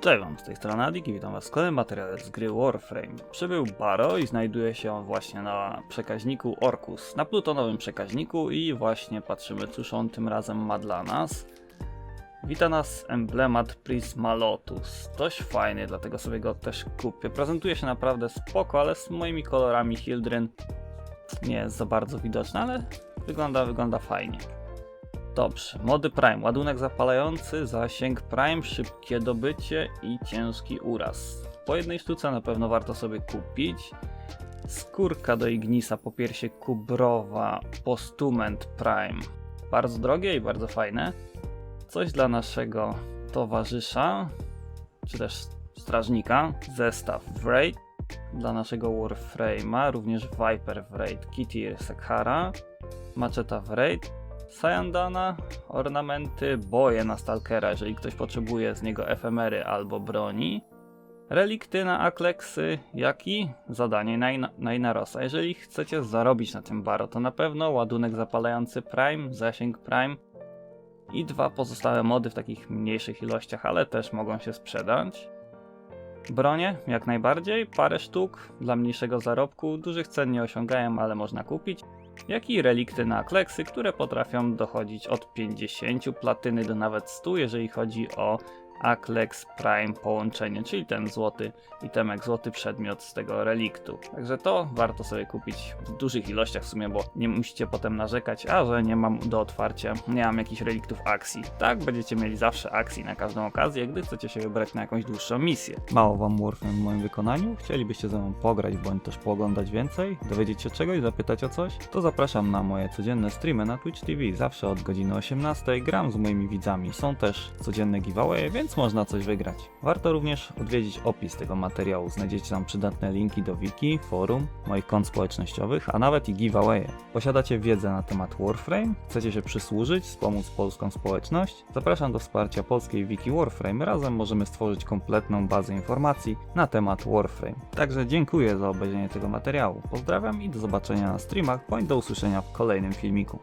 Cześć wam, z tej strony Adik i witam was w kolejnym materiale z gry Warframe. Przybył Baro i znajduje się on właśnie na przekaźniku Orkus, na plutonowym przekaźniku i właśnie patrzymy cóż on tym razem ma dla nas. Wita nas emblemat Prisma Lotus, dość fajny, dlatego sobie go też kupię. Prezentuje się naprawdę spoko, ale z moimi kolorami Hildryn nie jest za bardzo widoczny, ale wygląda, wygląda fajnie. Dobrze, mody Prime, ładunek zapalający, zasięg Prime, szybkie dobycie i ciężki uraz. Po jednej sztuce na pewno warto sobie kupić. Skórka do Ignisa, popiersie Kubrowa, Postument Prime. Bardzo drogie i bardzo fajne. Coś dla naszego towarzysza, czy też strażnika. Zestaw Wraith dla naszego Warframe'a, również Viper Wraith, Kitty Sekhara, Maczeta Wraith, Sayandana, ornamenty, boje na Stalkera, jeżeli ktoś potrzebuje z niego efemery albo broni. Relikty na Akleksy, jak i zadanie na, na Inarosa. Jeżeli chcecie zarobić na tym baro, to na pewno ładunek zapalający Prime, zasięg Prime i dwa pozostałe mody w takich mniejszych ilościach, ale też mogą się sprzedać. Bronie, jak najbardziej, parę sztuk dla mniejszego zarobku, dużych cen nie osiągają, ale można kupić jak i relikty na kleksy, które potrafią dochodzić od 50 platyny do nawet 100, jeżeli chodzi o Aklex Prime połączenie, czyli ten złoty itemek, złoty przedmiot z tego reliktu. Także to warto sobie kupić w dużych ilościach w sumie, bo nie musicie potem narzekać, a że nie mam do otwarcia, nie mam jakichś reliktów akcji. Tak, będziecie mieli zawsze akcji na każdą okazję, gdy chcecie się wybrać na jakąś dłuższą misję. Mało wam Warframe w moim wykonaniu? Chcielibyście ze mną pograć, bądź też pooglądać więcej? Dowiedzieć się czegoś, zapytać o coś? To zapraszam na moje codzienne streamy na Twitch TV, zawsze od godziny 18 gram z moimi widzami. Są też codzienne giveawaye, więc można coś wygrać. Warto również odwiedzić opis tego materiału, znajdziecie tam przydatne linki do wiki, forum, moich kont społecznościowych, a nawet i giveawaye. Posiadacie wiedzę na temat Warframe? Chcecie się przysłużyć, wspomóc polską społeczność? Zapraszam do wsparcia polskiej wiki Warframe, razem możemy stworzyć kompletną bazę informacji na temat Warframe. Także dziękuję za obejrzenie tego materiału, pozdrawiam i do zobaczenia na streamach, bądź do usłyszenia w kolejnym filmiku.